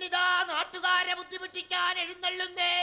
അർജുനിതാ നാട്ടുകാരെ ബുദ്ധിമുട്ടിക്കാൻ എഴുന്നള്ളുന്നേ.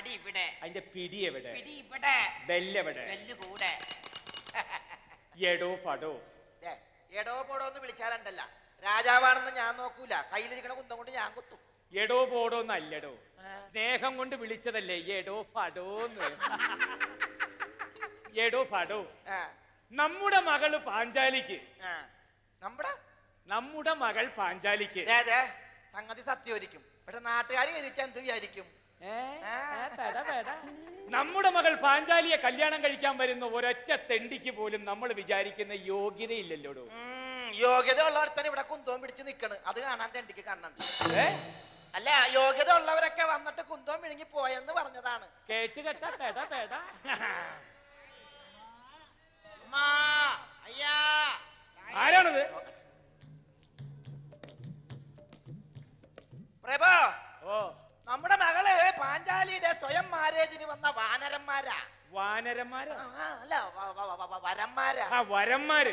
വടി എവിടെ വടി ഇവിടെ. അതിന്റെ പിടി എവിടെ? പിടി ഇവിടെ. ബെല്ലെവിടെ ബെല്ല് കൂടെ. എടോ ഫടോ. ദേ, എടോ പോടോ എന്ന് വിളിച്ചാലുണ്ടല്ല. രാജാവാണെന്ന് ഞാൻ നോക്കൂല. കയ്യിലിരിക്കണ കുന്തം കൊണ്ട് ഞാൻ കുത്തും. എടോ പോടോ ആ. സ്നേഹം കൊണ്ട് വിളിച്ചതല്ലേ എടോ ഫടോന്ന് എടോ ഫടോ. ആ, നമ്മുടെ മകൾ പാഞ്ചാലിക്ക്. ആ. നമ്മുടെ? നമ്മുടെ മകൾ പാഞ്ചാലിക്ക്. ദേ, ദേ, സംഗതി സത്യമായിരിക്കും പക്ഷെ നാട്ടുകാർ കഴിച്ചാൽ എന്ത് വിചാരിക്കും. നമ്മുടെ മകൾ പാഞ്ചാലിയെ കല്യാണം കഴിക്കാൻ വരുന്ന ഒരൊറ്റ തെണ്ടിക്ക് പോലും നമ്മൾ വിചാരിക്കുന്ന യോഗ്യതയില്ലല്ലോ യോഗ്യത ഉള്ളവർത്തന്നെ ഇവിടെ കുന്തവും പിടിച്ച് നിക്കണ്. അത് കാണാൻ തെണ്ടിക്ക് കണ്ണുണ്ട് അല്ല യോഗ്യത ഉള്ളവരൊക്കെ വന്നിട്ട് കുന്തവും വിഴുങ്ങി പോയെന്ന് പറഞ്ഞതാണ്. കേട്ട് കേട്ട പെട പെട. അയ്യാ. ആരാണത്? പ്രഭോ ഓ. നമ്മുടെ മകൾ പാഞ്ചാലിയുടെ സ്വയം മാരേജിന് വന്ന വാനരന്മാരാ. വാനരന്മാര്? അല്ല വരന്മാരാ. ആ വരന്മാര്.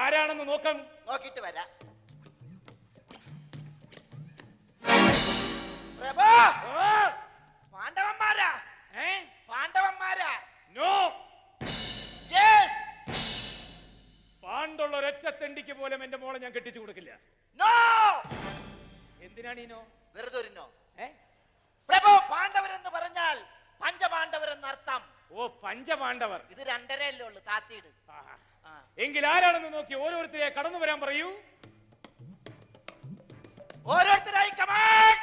ആരാണെന്ന് നോക്കാം. നോക്കിട്ട് വരാ. പ്രഭോ! പാണ്ഡവന്മാരാ. ഏ? പാണ്ഡവന്മാരാ. നോ. യെസ് പാണ്ടുള്ള ഒരൊറ്റ തെണ്ടിക്ക് പോലും എന്റെ മോളെ ഞാൻ കെട്ടിച്ചു കൊടുക്കില്ല. നോ എന്തിനാണ് ഈ നോ വെറുതെ ഒരു നോ ഏ? പാണ്ഡവരെന്ന് പറഞ്ഞാൽ എന്നർത്ഥം ഓ പഞ്ചപാണ്ഡവർ. ഇത് രണ്ടരയല്ലേ ഉള്ളു താത്തിയിട്. എങ്കിൽ ആരാണെന്ന് നോക്കി ഓരോരുത്തരെ കടന്നു വരാൻ പറയൂ. ഓരോരുത്തരായി കമാൻ!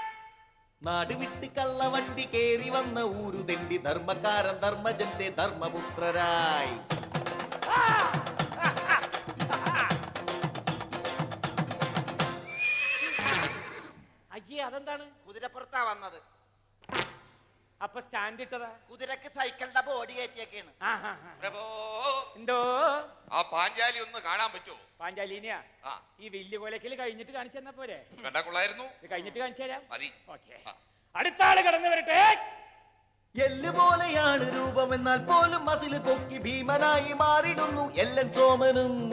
നാട് വിട്ട് കള്ളവണ്ടി കേറി വന്ന ഊരു തെണ്ടി ധർമ്മക്കാരൻ ധർമ്മജന്റെ ധർമ്മപുത്രരായി. അയ്യേ അതെന്താണ്? കുതിരപ്പുറത്താ വന്നത്. അപ്പൊ സ്റ്റാൻഡ് ഇട്ടതാ. കുതിരക്ക് സൈക്കിളിന്റെ ബോഡി കയറ്റിയൊക്കെയാണ്. ആഹാ. പ്രഭോ എന്തോ? ആ പാഞ്ചാലി ഒന്ന് കാണാൻ പറ്റുമോ? പാഞ്ചാലിനിയാ? ആ. ഈ വലിയ കൊലക്കിൽ കഴിഞ്ഞിട്ട് കാണിച്ചു തന്നാ പോരെ? കണ്ടാ കൊള്ളായിരുന്നു. ഇത് കഴിഞ്ഞിട്ട് കാണിച്ചു തരാം. മതി. ഓക്കെ. ആ. അടുത്ത ആൾ കടന്നു വരട്ടെ. എല്ല് പോലെയാണ് രൂപമെന്നാൽ പോലും അതിൽ പൊക്കി ഭീമനായി മാറിടുന്നു എല്ലൻ സോമനും.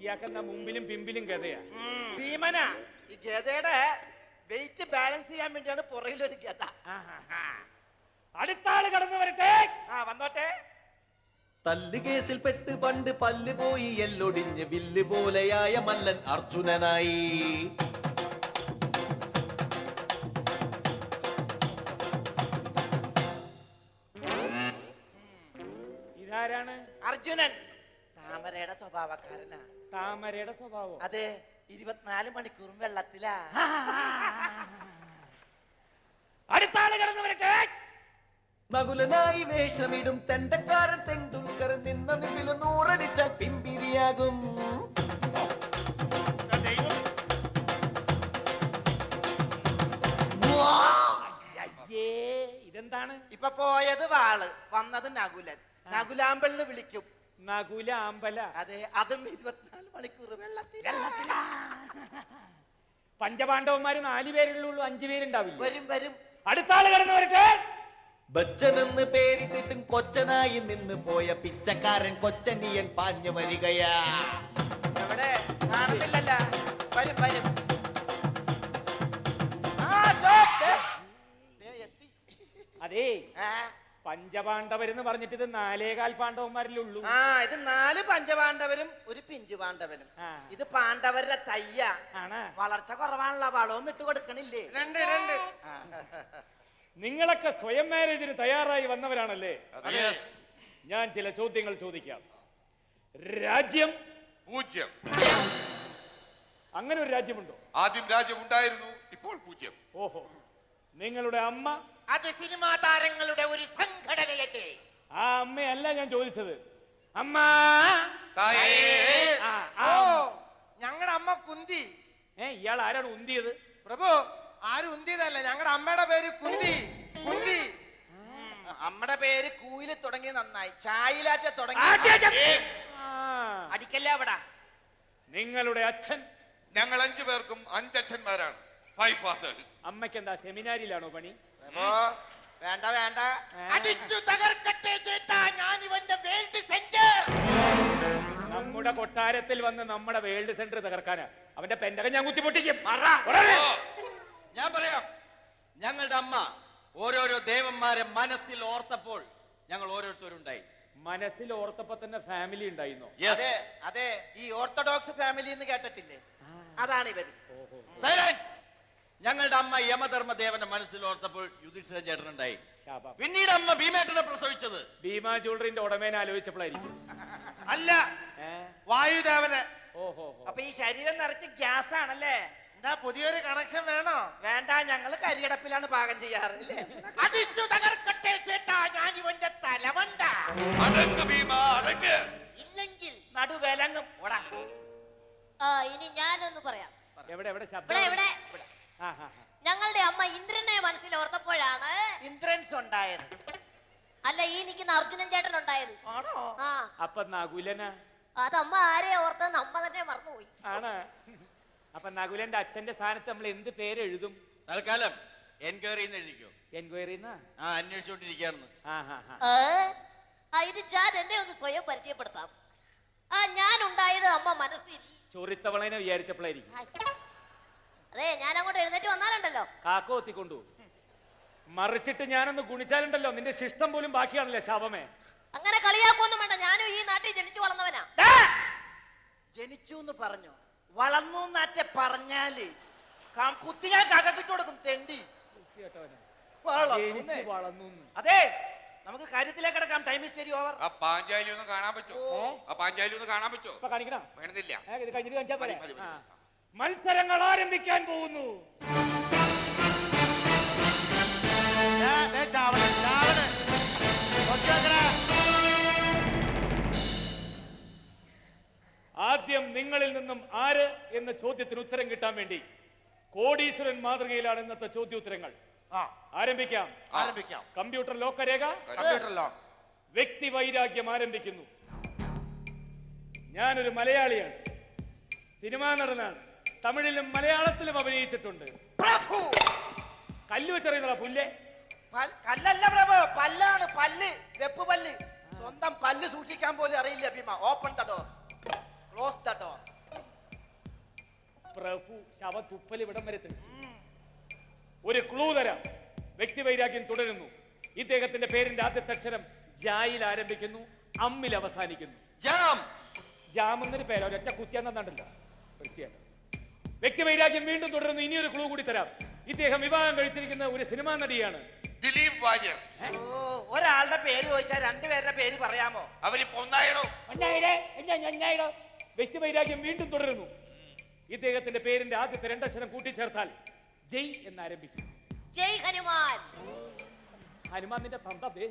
ഇയാക്കെന്നാ മുമ്പിലും പിമ്പിലും ഗതയാ? ഭീമന. ഈ ഗതയുടെ വെയിറ്റ് ബാലൻസ് ചെയ്യാൻ വേണ്ടിയാണ് പുറയിലൊരു ഗത. അടുത്താൾ അടുത്ത ആൾ കടന്നു വരട്ടെ. ആ വന്നോട്ടെ. തല്ല് കേസിൽ പെട്ട് പണ്ട് പല്ല് പോയി എല്ലൊടിഞ്ഞ് വില്ല് പോലെയായ മല്ലൻ അർജുനനായി. ഇതാരാണ്? അർജുനൻ. താമരയുടെ സ്വഭാവക്കാരനാ. താമരയുടെ സ്വഭാവം. അതെ ഇരുപത്തിനാല് മണിക്കൂറും വെള്ളത്തിലാ. അടുത്ത ആൾ കടന്നു വരട്ടെ നകുലനായി വേഷമിടും തെണ്ടക്കാരൻ തെണ്ടുൽക്കർ നിന്ന നിമിൽ നൂറടിച്ചാൽ പിമ്പിരിയാകും ഇതെന്താണ്? ഇപ്പൊ പോയത് വാൾ വന്നത് നകുലൻ. നകുലാമ്പലിന് വിളിക്കും. നകുല അമ്പല അതെ അതും ഇരുപത്തിനാല് മണിക്കൂർ വെള്ളത്തിൽ പഞ്ചപാണ്ഡവന്മാര് നാല് പേരുള്ളൂ അഞ്ചു പേരുണ്ടാവില്ല? വരും വരും. അടുത്ത ആൾ കടന്നു വരട്ടെ. ബച്ചനെന്ന് പേരിട്ടിട്ടും കൊച്ചനായി നിന്ന് പോയ പിച്ചക്കാരൻ കൊച്ചനിയൻ പാഞ്ഞു വരികയാ. കാണുന്നില്ലല്ല. വരും വരും. ആ. ദേ, ദേ എത്തി. അതേ. ആ, പഞ്ചപാണ്ഡവരെന്ന് പറഞ്ഞിട്ട് ഇത് നാലേകാൽ പാണ്ഡവന്മാരിലുള്ളൂ. ആ ഇത് നാല് പഞ്ചപാണ്ഡവരും ഒരു പിഞ്ചു പാണ്ഡവനും. ആ. ഇത് പാണ്ഡവരുടെ തയ്യ. ആണ്. വളർച്ച കുറവാണല്ലോ വളവും ഇട്ട് കൊടുക്കണില്ലേ? രണ്ട് രണ്ട്. നിങ്ങളൊക്കെ സ്വയം മാരേജിന് തയ്യാറായി വന്നവരാണല്ലേ? അതെ. ഞാൻ ചില ചോദ്യങ്ങൾ ചോദിക്കാം. രാജ്യം. പൂജ്യം. അങ്ങനെ ഒരു രാജ്യമുണ്ടോ? ആദ്യം രാജ്യം ഉണ്ടായിരുന്നു ഇപ്പോൾ പൂജ്യം. ഓഹോ. നിങ്ങളുടെ അമ്മ അത് സിനിമാ താരങ്ങളുടെ ഒരു സംഘടനയല്ലേ? ആ അമ്മയല്ല ഞാൻ ചോദിച്ചത്. അമ്മ! തായേ! ആ, ആ. ഓ ഞങ്ങളുടെ അമ്മ കുന്തി. ഏ ഇയാൾ ആരാണ് ഉന്തിയത്? പ്രഭു ആരും ഉന്തിയതല്ല ഞങ്ങളുടെ അമ്മയുടെ പേര് കുന്തി. കുന്തി. അമ്മയുടെ പേര് കൂയിൽ തുടങ്ങി നന്നായി. ചായിലാറ്റ തുടങ്ങി ആ. അടിക്കല്ല അവിടെ? നിങ്ങളുടെ അച്ഛൻ? ഞങ്ങൾ അഞ്ചു പേർക്കും അഞ്ചച്ഛന്മാരാണ്. ഫൈവ് ഫാദേഴ്സ് അമ്മയ്ക്ക് എന്താ സെമിനാരിയിലാണോ പണി വേണ്ട വേണ്ട. അടിച്ചു തകർക്കട്ടെ ചേട്ടാ ഞാൻ ഇവന്റെ വേൾഡ് സെന്റർ. നമ്മുടെ കൊട്ടാരത്തിൽ വന്ന് നമ്മുടെ വേൾഡ് സെന്റർ തകർക്കാനാ. അവന്റെ പെൻഡകം ഞാൻ കുത്തിപൊട്ടിക്കും ഞാൻ പറയാം ഞങ്ങളുടെ അമ്മ ഓരോരോ ദേവന്മാരെ മനസ്സിൽ ഓർത്തപ്പോൾ ഞങ്ങൾ ഓരോരുത്തരുണ്ടായി. മനസ്സിൽ ഓർത്തപ്പോ തന്നെ ഫാമിലി ഉണ്ടായിരുന്നു? അതെ അതെ. ഈ ഓർത്തഡോക്സ് ഫാമിലി എന്ന് കേട്ടിട്ടില്ലേ? അതാണ് ഇവർ. സൈലൻസ് ഞങ്ങളുടെ അമ്മ യമധർമ്മ ദേവനെ മനസ്സിൽ ഓർത്തപ്പോൾ യുധിഷ്ഠിര ചേട്ടനുണ്ടായി. ശാപം. പിന്നീട് അമ്മ ഭീമേട്ടനെ പ്രസവിച്ചത്. ഭീമാ ജ്വല്ലറിന്റെ ഉടമേനെ ആലോചിച്ചപ്പോഴായിരിക്കും. അല്ല ഏ? വായുദേവന്. ഓഹോ അപ്പൊ ഈ ശരീരം നിറച്ച് ഗ്യാസ് ആണല്ലേ എന്താ പുതിയൊരു കണക്ഷൻ വേണോ? വേണ്ട ഞങ്ങൾ കരിയടപ്പിലാണ് പാകം ചെയ്യാറ് അല്ലേ? അടിച്ചു തകർക്കട്ടെ ചേട്ടാ ഞാൻ ഇവന്റെ തലവണ്ട. അടങ്ങ് ഭീമ അടങ്ങ്. ഇല്ലെങ്കിൽ നടുവിലങ്ങും ഓടാ. ആ ഇനി ഞാനൊന്ന് പറയാം. എവിടെ എവിടെ? ശബ്ദം ഇവിടെ. ആ. ഞങ്ങളുടെ അമ്മ ഇന്ദ്രനെ മനസ്സിൽ ഓർത്തപ്പോഴാണ് ഇന്ദ്രൻസ് ഉണ്ടായത്. അല്ല ഈ നിൽക്കുന്ന അർജുനൻ ചേട്ടൻ ഉണ്ടായത്. ആണോ? അപ്പൊ നകുലന അതമ്മ ആരെ ഓർത്തെന്ന് അമ്മ തന്നെ മറന്നുപോയി. ആണ്? അപ്പൊ നകുലന്റെ അച്ഛന്റെ സ്ഥാനത്ത് നമ്മൾ എന്ത് പേര് എഴുതും? തൽക്കാലം എൻക്വയറി എഴുതിക്കോ. എൻക്വയറി ആ? ആ ഇത് ഞാൻ എന്നെ ഒന്ന് സ്വയം പരിചയപ്പെടുത്താം. ആ ഞാൻ ഉണ്ടായത് അമ്മ മനസ്സിൽ. ചൊറിത്തവളനെ വിചാരിച്ചപ്പോഴായിരിക്കും അതെ ഞാൻ അങ്ങോട്ട് എഴുന്നേറ്റ് വന്നാലുണ്ടല്ലോ. കാക്ക ഒത്തിക്കൊണ്ടു മറിച്ചിട്ട് ഞാനൊന്ന് ഗുണിച്ചാലുണ്ടല്ലോ. നിന്റെ ശിഷ്ടം പോലും ബാക്കിയാണല്ലേ ശാപമേ. അങ്ങനെ കളിയാക്കൊന്നും വേണ്ട. ഞാനും ഈ നാട്ടിൽ ജനിച്ചു വളർന്നവനാ. ഡാ! ജനിച്ചു എന്ന് പറഞ്ഞു. വളർന്നു എന്നാറ്റെ പറഞ്ഞാൽ കുത്തി ഞാൻ കകക്കിട്ട് കൊടുക്കും. തെണ്ടി. വൃത്തികെട്ടവനെ. വളർന്നു ജനിച്ച്. വളർന്നു എന്ന്. അതെ നമുക്ക് കാര്യത്തിലേക്ക് കിടക്കാം. ടൈം ഇസ് വെരി ഓവർ ആ പാഞ്ചാലി ഒന്ന് കാണാൻ പറ്റുമോ? ആ പാഞ്ചാലി ഒന്ന് കാണാൻ പറ്റുമോ? ഇപ്പൊ കാണിക്കണം? വേണമെന്നില്ല ഏ, ഇത് കഴിഞ്ഞിട്ട് കാണിച്ചാ പോരെ? മതി, മതി, ആ. മതി. മത്സരങ്ങൾ ആരംഭിക്കാൻ പോകുന്നു. ആദ്യം നിങ്ങളിൽ നിന്നും ആര് എന്ന ചോദ്യത്തിന് ഉത്തരം കിട്ടാൻ വേണ്ടി കോടീശ്വരൻ മാതൃകയിലാണ് ഇന്നത്തെ ചോദ്യോത്തരങ്ങൾ. ആരംഭിക്കാം. ആരംഭിക്കാം. കമ്പ്യൂട്ടർ ലോക്കരേഖ കമ്പ്യൂട്ടറിലോ വ്യക്തി വൈരാഗ്യം ആരംഭിക്കുന്നു. ഞാനൊരു മലയാളിയാണ്. സിനിമാ നടനാണ്. തമിഴിലും മലയാളത്തിലും അഭിനയിച്ചിട്ടുണ്ട്. പ്രഭു! കല്ല് വെച്ചറിയുന്ന പുല്ലേ. പൽ- കല്ലല്ല പ്രഭു പല്ലാണ് പല്ല് വെപ്പ് പല്ല്. സ്വന്തം പല്ല് സൂക്ഷിക്കാൻ പോലും അറിയില്ല Bhima. Open the door close the door പ്രഭു ശവ തുപ്പൽ ഇവിടം വരെ തെളിച്ചു ഒരു ക്ലൂ തരാം. വ്യക്തി വൈരാഗ്യം തുടരുന്നു. ഇദ്ദേഹത്തിന്റെ പേരിന്റെ ആദ്യത്തെ അക്ഷരം ജായിൽ ആരംഭിക്കുന്നു അമ്മിൽ അവസാനിക്കുന്നു. ജാം. ജാം എന്നൊരു പേര്. ഒരൊറ്റ കുത്തിയാന്നുണ്ടല്ലോ വൃത്തിയായിട്ട്. വ്യക്തി വൈരാഗ്യം വീണ്ടും തുടരുന്നു. ഇനിയൊരു ക്ലൂ കൂടി തരാം. ഇദ്ദേഹം വിവാഹം കഴിച്ചിരിക്കുന്ന ഒരു സിനിമാ നടിയാണ്. ദിലീപ് വാര്യർ. ഒരാളുടെ പേര് ചോദിച്ചാൽ രണ്ടുപേരുടെ പേര് പറയാമോ? അവരിപ്പോ ഒന്നായിടോ. അഞ്ഞായിരേ, അഞ്ഞാ, അഞ്ഞായിരോ. വ്യക്തി വൈരാഗ്യം വീണ്ടും തുടരുന്നു. ഇദ്ദേഹത്തിന്റെ പേരിന്റെ ആദ്യത്തെ രണ്ടക്ഷരം കൂട്ടിച്ചേർത്താൽ ജയ് എന്ന് ആരംഭിക്കും ജയ് ഹനുമാൻ. ഹനുമാൻ നിന്റെ തന്ത.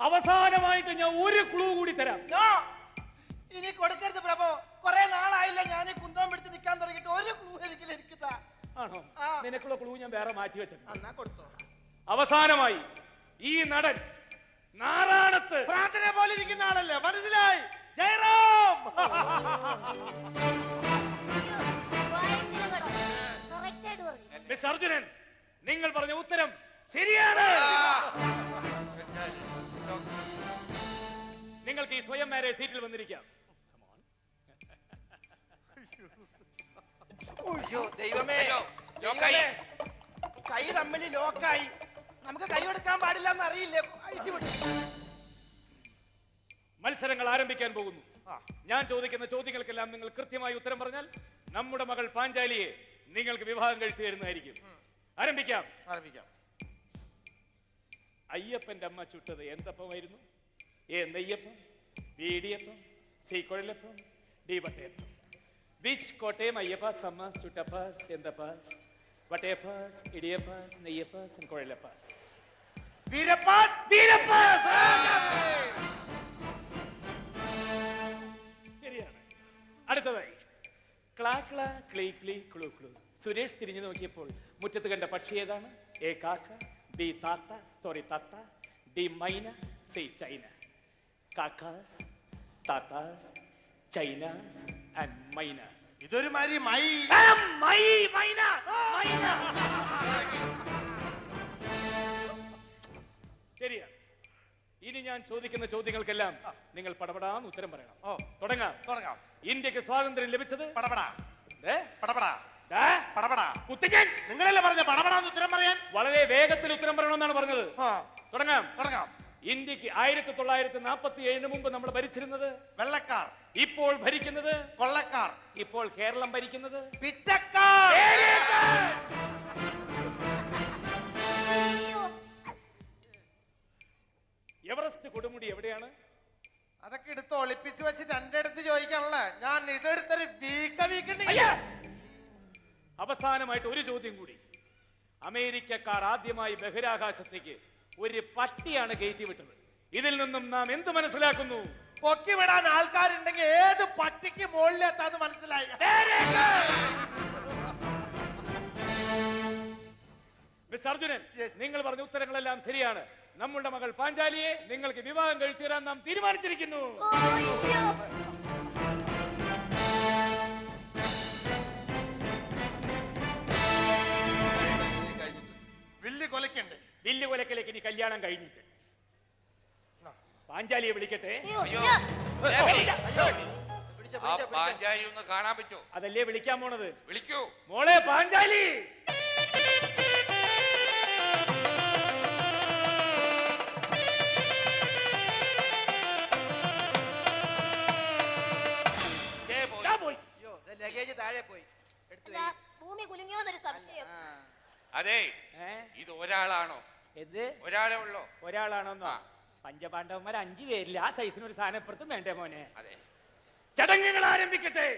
അവസാനമായിട്ട് ഞാൻ ഒരു ക്ലൂ കൂടി തരാം. ഇനി കൊടുക്കരുത് പ്രഭു. കുറെ നാളായില്ല ഞാൻ ഈ കുന്തം പിടിച്ച് നിൽക്കാൻ തുടങ്ങിയിട്ട് ഒരു ക്ലൂ എനിക്ക് ആണോ? ആ. നിനക്കുള്ള ക്ലൂ ഞാൻ വേറെ മാറ്റി വെച്ചിട്ടുണ്ട്. എന്നാ കൊടുത്തോ. അവസാനമായി ഈ നടൻ നാറാണത്ത് പ്രാർത്ഥന പോലെ ഇരിക്കുന്ന ആളല്ലേ? മനസ്സിലായി? ജയറാം! ഭയങ്കര പറഞ്ഞു. മിസ് അർജുനൻ നിങ്ങൾ പറഞ്ഞ ഉത്തരം ശരിയാണ്. നിങ്ങൾക്ക് ഈ സ്വയം മാരേജ് സീറ്റിൽ വന്നിരിക്കാം. അയ്യോ ദൈവമേ. അയ്യോ, ലോക്കായി. ദൈവമേ. കൈ തമ്മിൽ ലോക്കായി. നമുക്ക് കൈ കൊടുക്കാൻ പാടില്ല എന്ന് അറിയില്ലേ അഴിച്ചു വിടും. മത്സരങ്ങൾ ആരംഭിക്കാൻ പോകുന്നു. ഞാൻ ചോദിക്കുന്ന ചോദ്യങ്ങൾക്കെല്ലാം നിങ്ങൾ കൃത്യമായി ഉത്തരം പറഞ്ഞാൽ നമ്മുടെ മകൾ പാഞ്ചാലിയെ നിങ്ങൾക്ക് വിവാഹം കഴിച്ചു തരുന്നതായിരിക്കും. ആരംഭിക്കാം. ആരംഭിക്കാം. അയ്യപ്പന്റെ അമ്മ ചുട്ടത് എന്തപ്പമായിരുന്നു? എന്തയ്യപ്പം നെയ്യപ്പം വീടിയപ്പം സീക്കുഴലപ്പം ബീച്ച് കോട്ടയം അയ്യപ്പാസ് അമ്മാസ് ചുട്ടപ്പാസ് എന്തപ്പാസ് വട്ടയപ്പാസ് ഇടിയപ്പാസ് നെയ്യപ്പാസ് ആൻഡ് കുഴലപ്പാസ് വീരപ്പാസ് വീരപ്പാസ് ശരിയാണ്. അടുത്തതായി. ക്ലാ ക്ലാ ക്ലീ ക്ലീ ക്ലൂ ക്ലൂ. സുരേഷ് തിരിഞ്ഞു നോക്കിയപ്പോൾ മുറ്റത്ത് കണ്ട പക്ഷി ഏതാണ്? എ കാക്ക ബി താത്ത സോറി തത്ത ഡി മൈന സി ചൈന. കാക്കാസ് താത്താസ് ചൈനാസ് ആൻഡ് മൈനാസ് ഇതൊരു മാതിരി മൈ. മൈ മൈന മൈന ശരിയാ. ഇനി ഞാൻ ചോദിക്കുന്ന ചോദ്യങ്ങൾക്കെല്ലാം നിങ്ങൾ പടപടാന്ന് ഉത്തരം പറയണം. ഓ. തുടങ്ങാം. തുടങ്ങാം. ഇന്ത്യയ്ക്ക് സ്വാതന്ത്ര്യം ലഭിച്ചത്? പടപടാ. ദേ, പടപടാ. ദാ, പടപടാ. കുത്തിക്കാൻ. നിങ്ങളല്ലേ പറഞ്ഞ പടപടാന്ന് ഉത്തരം പറയാൻ? വളരെ വേഗത്തിൽ ഉത്തരം പറയണമെന്നാണ് പറഞ്ഞത്. ആ. തുടങ്ങാം. തുടങ്ങാം. ഇന്ത്യയ്ക്ക് ആയിരത്തി തൊള്ളായിരത്തി നാൽപ്പത്തി ഏഴിന് മുമ്പ് നമ്മൾ ഭരിച്ചിരുന്നത്? വെള്ളക്കാർ. ഇപ്പോൾ ഭരിക്കുന്നത്? കൊള്ളക്കാർ. ഇപ്പോൾ കേരളം ഭരിക്കുന്നത്? പിച്ചക്കാർ. എവറസ്റ്റ് കൊടുമുടി എവിടെയാണ്? അതൊക്കെ എടുത്ത് ഒളിപ്പിച്ച് വെച്ചിട്ട് എന്റെ അടുത്ത് ചോദിക്കാനുള്ള ഞാൻ ഇതെടുത്തൊരു വീക്ക വീക്കണ്ടി അവസാനമായിട്ട് ഒരു ചോദ്യം കൂടി. അമേരിക്കക്കാർ ആദ്യമായി ബഹിരാകാശത്തേക്ക് ഒരു പട്ടിയാണ് കയറ്റി വിട്ടത്. ഇതിൽ നിന്നും നാം എന്ത് മനസ്സിലാക്കുന്നു? പൊക്കി വിടാൻ ആൾക്കാരുണ്ടെങ്കിൽ ഏത് പട്ടിക്ക് മുകളിലെത്താന്ന് മനസ്സിലായി. മിസ് അർജുനൻ നിങ്ങൾ പറഞ്ഞ ഉത്തരങ്ങളെല്ലാം ശരിയാണ്. നമ്മളുടെ മകൾ പാഞ്ചാലിയെ നിങ്ങൾക്ക് വിവാഹം കഴിച്ചു തരാൻ നാം തീരുമാനിച്ചിരിക്കുന്നു. കൊലക്കണ്ട് വില്ല് കൊലക്കലേക്ക് ഇനി കല്യാണം കഴിഞ്ഞിട്ട്. പാഞ്ചാലിയെ വിളിക്കട്ടെ. കാണാൻ പറ്റോ അതല്ലേ വിളിക്കാൻ പോണത്? വിളിക്കൂ. മോളെ പാഞ്ചാലി! ലഗേജ് താഴെ പോയി. ഭൂമി കുലുങ്ങിയോന്നൊരു സംശയം. അതെ ഇത് ഒരാളാണോ? ഇത് ഒരാളെ ഉള്ളോ? ഒരാളാണോന്നോ. പഞ്ചപാണ്ഡവന്മാർ അഞ്ചു പേരില്ല. ആ സൈസിന് ഒരു സാധനപ്പുറത്തും വേണ്ടേ മോനെ? അതെ. ചടങ്ങുകൾ ആരംഭിക്കട്ടെ.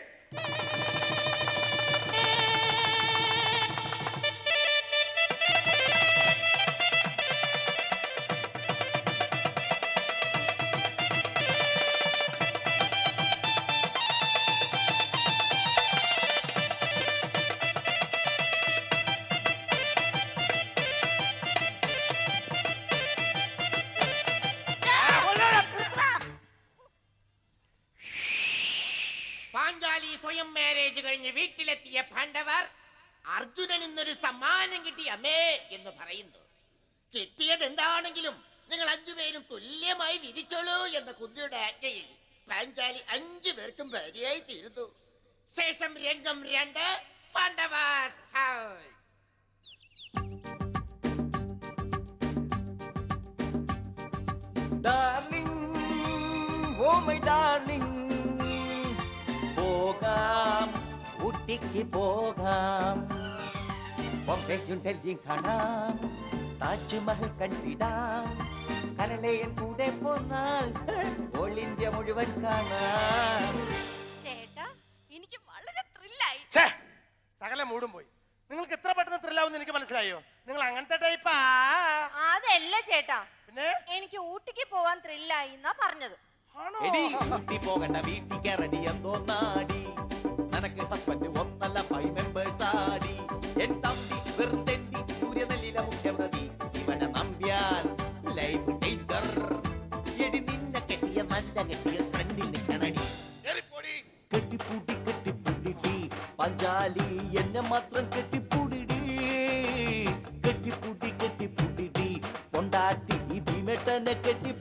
പാഞ്ചാലി സ്വയം മാരേജ് കഴിഞ്ഞ് വീട്ടിലെത്തിയ പാണ്ഡവർ അർജുനൻ ഇന്നൊരു സമ്മാനം കിട്ടി അമ്മേ എന്ന് പറയുന്നു. കിട്ടിയത് എന്താണെങ്കിലും നിങ്ങൾ അഞ്ചുപേരും തുല്യമായി വിധിച്ചോളൂ എന്ന കുന്തിയുടെ ആജ്ഞയിൽ പാഞ്ചാലി അഞ്ചു പേർക്കും ഭാര്യയായി തീരുന്നു. ശേഷം രംഗം രണ്ട് പാണ്ഡവാസ് house darling oh my darling പോകാം ഊട്ടിക്ക് പോകാം. ബോംബെയും ഡൽഹിയും കാണാം താജ്മഹൽ കണ്ടിടാം. കരളയൻ കൂടെ പോന്നാൽ ഓൾ ഇന്ത്യ മുഴുവൻ കാണാം. ചേട്ടാ എനിക്ക് വളരെ ത്രില്ലായി ഛേ, സകല മൂടും പോയി. നിങ്ങൾക്ക് എത്ര പെട്ടെന്ന് ത്രില്ലാവുന്ന എനിക്ക് മനസ്സിലായോ? നിങ്ങൾ അങ്ങനത്തെ ടൈപ്പാ അതല്ല ചേട്ടാ പിന്നെ? എനിക്ക് ഊട്ടിക്ക് പോവാൻ ത്രില്ലായി എന്നാ പറഞ്ഞത്. എടി ഊട്ടി പോകണ്ട വീട്ടിക്ക് റെഡി എന്തോ നാടി. നനക്ക് ഹസ്ബൻഡ് ഒന്നല്ല ഫൈവ് മെമ്പേഴ്സ് ആടി. എൻ തമ്പി വെറുതെണ്ടി സൂര്യനെല്ലില മുഖ്യമതി ഇവനെ നമ്പ്യാൽ ലൈഫ് ഡേഞ്ചർ എടി നിന്നെ കെട്ടിയ നല്ല കെട്ടിയ ഫ്രണ്ടിൽ നിൽക്കണടി. കെട്ടിപ്പൂട്ടി കെട്ടിപ്പൂട്ടിട്ടി പഞ്ചാലി എന്നെ മാത്രം കെട്ടിപ്പൂടിടി. കെട്ടിപ്പൂട്ടി കെട്ടിപ്പൂട്ടിട്ടി കൊണ്ടാട്ടി ഈ ഭീമേട്ടനെ കെട്ടിപ്പൂടിടി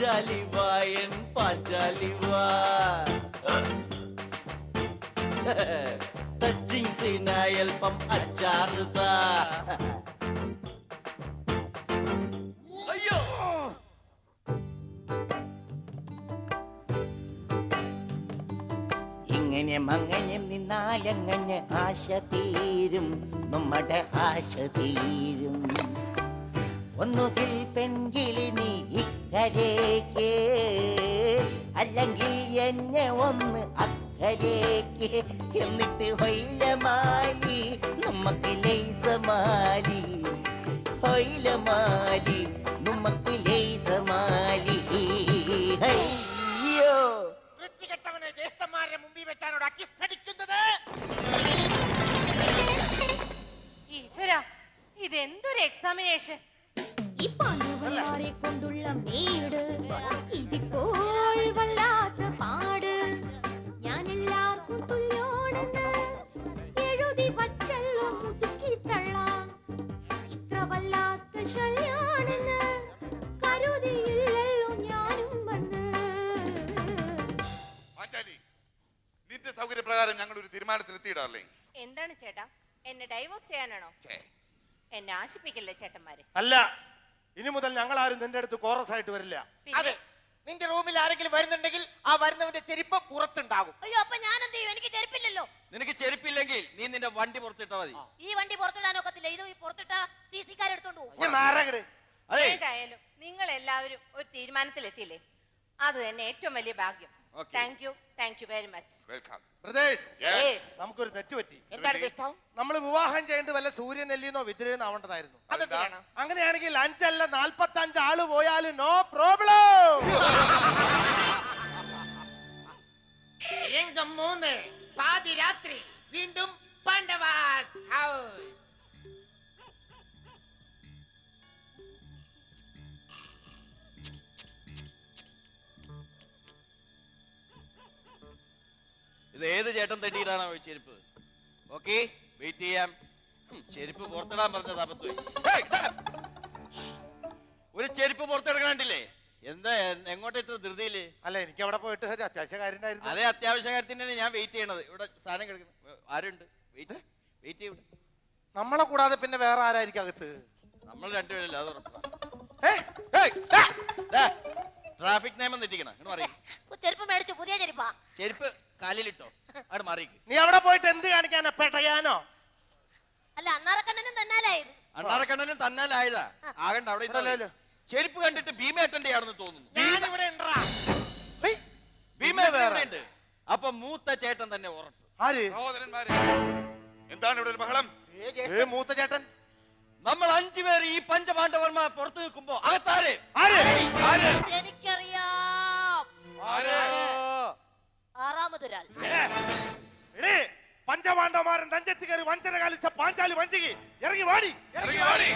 പാഞ്ചാലി വായൻ പാഞ്ചാലി വാ ഇങ്ങനെ മങ്ങനെ നിന്നാലങ്ങനെ ആശ തീരും നമ്മുടെ ആശ തീരും. ഒന്നുകിൽ പെൺകിളി നീ ഇക്കരേക്ക് അല്ലെങ്കിൽ എന്നെ ഒന്ന് അക്കരേക്ക്. എന്നിട്ട് വൈലമാലി നമുക്ക് ലൈസമാലി വൈലമാലി നമുക്ക് ലൈസമാലി. അയ്യോ. വൃത്തികെട്ടവനെ ജ്യേഷ്ഠന്മാരുടെ മുമ്പിൽ വെച്ചാണോ അക്കിസടിക്കുന്നത് ഈശ്വര ഇതെന്തൊരു എക്സാമിനേഷൻ നിന്നെ കൊണ്ടുള്ള മേട്. ഇതിപ്പോൾ വല്ലാത്ത പാട്. ഞാൻ എല്ലാവർക്കും തുല്യോണെന്ന് എഴുതി വച്ചല്ലോ മുതുക്കി തള്ളാം ഇത്ര വല്ലാത്ത ശല്യാണെന്ന് കരുതിയില്ലല്ലോ ഞാനും വന്ന്. നിന്റെ സൗകര്യപ്രകാരം ഞങ്ങൾ ഒരു തീരുമാനത്തിലെത്തിയിടാറില്ലേ എന്താണ് ചേട്ടാ? എന്നെ ഡൈവോഴ്സ് ചെയ്യാനാണോ? എന്നെ ആശിപ്പിക്കല്ലേ ചേട്ടന്മാരെ? അല്ല ഇനി മുതൽ ഞങ്ങൾ ആരും നിന്റെ അടുത്ത് കോറസ് ആയിട്ട് വരില്ല. അതെ. നിന്റെ റൂമിൽ ആരെങ്കിലും വരുന്നുണ്ടെങ്കിൽ ആ വരുന്നവന്റെ ചെരുപ്പ് പുറത്തുണ്ടാകും. അയ്യോ അപ്പൊ ഞാൻ എന്ത് ചെയ്യും? എനിക്ക് ചെരുപ്പില്ലല്ലോ. നിനക്ക് ചെരുപ്പില്ലെങ്കിൽ നീ നിന്റെ വണ്ടി പുറത്തിട്ടാ മതി. ഈ വണ്ടി പുറത്തിടാനൊക്കത്തില്ല ഇത് ഈ പുറത്തിട്ട സി സി കാരെടുത്തോണ്ട് പോകും ഞാൻ അതെ ഏതായാലും നിങ്ങൾ എല്ലാവരും ഒരു തീരുമാനത്തിലെത്തിയില്ലേ? അത് തന്നെ ഏറ്റവും വലിയ ഭാഗ്യം. Thank you thank you very much welcome Pradesh Yes. നമുക്കൊരു തെറ്റ് പറ്റി. എന്താണ് ഇത് ഇഷ്ടം നമ്മൾ വിവാഹം ചെയ്യേണ്ട വല്ല സൂര്യനെല്ലിന്നോ വിദ്രയെന്നോ ആവേണ്ടതായിരുന്നു. അതെന്തിനാണ് അങ്ങനെയാണെങ്കിൽ അഞ്ചല്ല നാൽപ്പത്തി അഞ്ച് ആൾ പോയാലും നോ പ്രോബ്ലം രംഗം മൂന്ന് പാതിരാത്രി വീണ്ടും പാണ്ഡവാസ് ഹൗസ് ഇത് ഏത് ചേട്ടൻ തട്ടിയിട്ടാണോ ഈ ചെരുപ്പ്? ഓക്കെ വെയിറ്റ് ചെയ്യാം. ചെരുപ്പ് പുറത്തിടാൻ പറഞ്ഞത് താപത്ത് ഒരു ചെരുപ്പ് പുറത്തെടുക്കണ്ടില്ലേ എന്താ എങ്ങോട്ട് ഇത്ര ധൃതിയിൽ? അല്ല എനിക്ക് അവിടെ പോയിട്ട് ഒരു അത്യാവശ്യ കാര്യം അതേ അത്യാവശ്യ കാര്യത്തിന് ഞാൻ വെയിറ്റ് ചെയ്യണത്. ഇവിടെ സാധനം കിടക്കുന്നു. ആരുണ്ട്? വെയിറ്റ് വെയിറ്റ് ചെയ്യും. നമ്മളെ കൂടാതെ പിന്നെ വേറെ ആരായിരിക്കും അകത്ത്? നമ്മൾ രണ്ടുപേരല്ല അത് ഉറപ്പാ. ഏ? ട്രാഫിക് നിയമം തെറ്റിക്കണം? ചെരുപ്പ് മേടിച്ചു പുതിയ ചെരുപ്പാ. ചെരുപ്പ് കാലിലിട്ടോ അവിടെ മാറി നീ അവിടെ പോയിട്ട് എന്ത് കാണിക്കാൻ പെട്ടയാനോ അല്ല അണ്ണാറക്കണ്ണനും തന്നാലായത്. അണ്ണാറക്കണ്ണനും തന്നാലായതാ. ആകണ്ട അവിടെ. ചെരുപ്പ് കണ്ടിട്ട് ഭീമേട്ടന്റെ ആണെന്ന് തോന്നുന്നു. ഇവിടെ ഉണ്ടാ. ഭീമേട്ടൻ ഇവിടെ ഉണ്ട് അപ്പൊ മൂത്ത ചേട്ടൻ തന്നെ ഉറപ്പ്. ആര്? സഹോദരന്മാരെ എന്താണ് ഇവിടെ ഒരു ബഹളം? ഏ മൂത്ത ചേട്ടൻ. നമ്മൾ അഞ്ചു പേര് ഈ പഞ്ചപാണ്ഡവർമാർ പുറത്തു നിൽക്കുമ്പോ അകത്താരെ? ആര്? ആര്? എനിക്കറിയാം. ആര്? ആറാമതൊരാൾ. പഞ്ചപാണ്ഡവമാരൻ തഞ്ചത്ത് കയറി വഞ്ചന കാലിച്ച പാഞ്ചാലി വഞ്ചിക്ക് ഇറങ്ങി വാടി ഇറങ്ങി വാടി.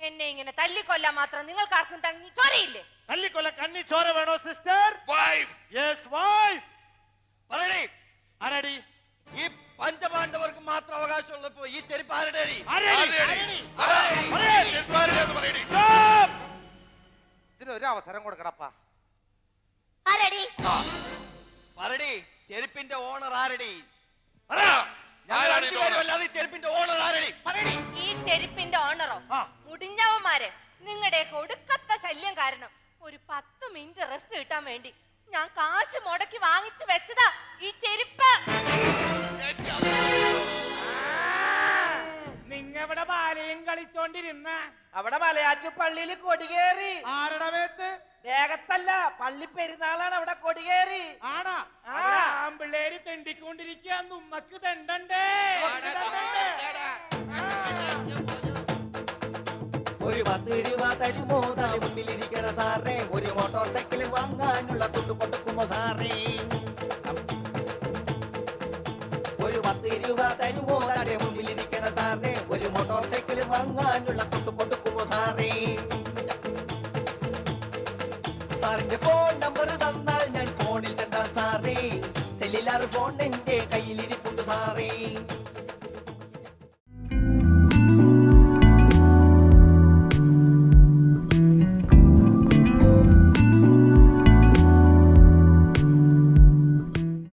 എന്നെ ഇങ്ങനെ തല്ലിക്കൊല്ലാൻ മാത്രം നിങ്ങൾക്ക് ആർക്കും തണ്ണി ചോരയില്ലേ തല്ലിക്കൊല്ല കണ്ണി ചോര വേണോ സിസ്റ്റർ? വൈഫ് യെസ് വൈഫ് പറയണേ ആരാടി? ഈ പഞ്ചപാണ്ഡവർക്ക് മാത്രം അവകാശമുള്ളപ്പോ ഈ ചെരുപ്പ് ആരുടെ. ഇതിന് ഒരു അവസരം കൊടുക്കണപ്പാ ആരടി പറടി ചെരുപ്പിന്റെ ഓണർ ആരടി? ഈ ചെരുപ്പിന്റെ ഓണറോ? മുടിഞ്ഞവന്മാരെ നിങ്ങളുടെ കൊടുക്കത്ത ശല്യം കാരണം. ഒരു പത്ത് മിനിറ്റ് റെസ്റ്റ് കിട്ടാൻ വേണ്ടി ഞാൻ കാശ് മുടക്കി വാങ്ങിച്ചു വെച്ചതാ ഈ ചെരുപ്പ്. നിങ്ങവിടെ ബാലയും കളിച്ചോണ്ടിരുന്ന? അവിടെ മലയാറ്റു പള്ളിയിൽ കൊടികേറി ആരുടെ മേത്ത്? ദേഹത്തല്ല പള്ളി പെരുന്നാളാണ് അവിടെ കൊടികേറി ആണാ ആമ്പിള്ളേര് തെണ്ടിക്കൊണ്ടിരിക്കുക ഉമ്മക്ക് തെണ്ടണ്ടേ? ഒരു പത്ത് രൂപ തരുമോ മുമ്പിലിരിക്കണ സാറേ ഒരു മോട്ടോർ സൈക്കിൾ